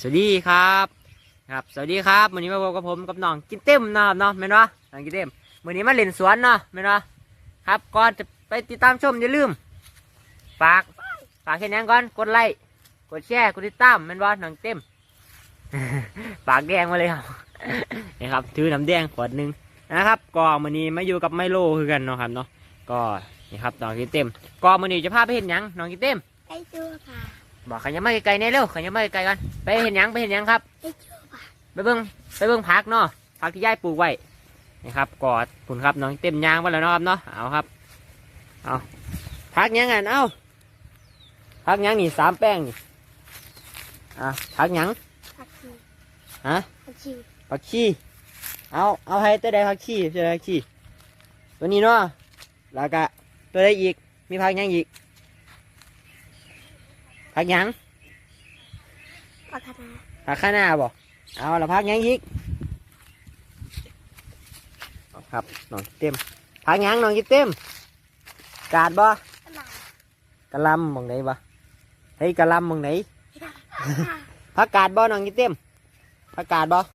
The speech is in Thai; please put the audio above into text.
สวัสดีครับครับ สวัสดีครับวันนี้มาพบกับผมกับน้องกินเต็มนะครับเนาะแม่นวะน้องกินเต็มวันนี้มาเล่นสวนเนาะแม่นวะครับก่อนจะไปติดตามชมอย่าลืม ฝากฝากแค่นี้ก่อนกดไลค์กดแชร์กดติดตามแม่นวะน้องเต็มปากแดงมาเลยครับนี่ครับถือน้ำแดงขวดหนึ่งนะครับก็วันนี้มาอยู่กับไมโลคือกันเนาะครับเนาะก็นี่ครับน้องกินเต็มก็วันนี้จะพาไปเห็นยังน้องกินเต็มไอ้จูค่ะ บอกขันยังไม่ไกลๆเนี่ยเร็วขันยังไม่ไกลๆกันไปเห็นหยังไปเห็นหยังครับไอ้จูค่ะไปเบิ้งไปเบิ้งพักเนาะพักที่ย่ายปลูกไว้นี่ครับกอดผุนครับน้องเต็มยางไปแล้วเนาะครับเนาะเอาครับเอาพักหยังไงเอาพักหยังนี่สามแป้งนี่อะพักหยังผักชีฮะผักชีผักชีเอาเอาให้ตัวใดผักชีตัวใดผักชีตัวนี้เนาะแล้วก็ตัวใดอีกมีพักหยังอีก พักหยังผักคะน้าพักข้างหน้าบ่เอาละพักหยังอีกเอาครับน้องเต็มพักหยังน้องกิเต็มกาดบ่ตลาดกะหลำมองไหนบ่เฮ้ยกะหลำมองไหนค่ะพักกาดบ่น้องกิเต็มพักกาดบ่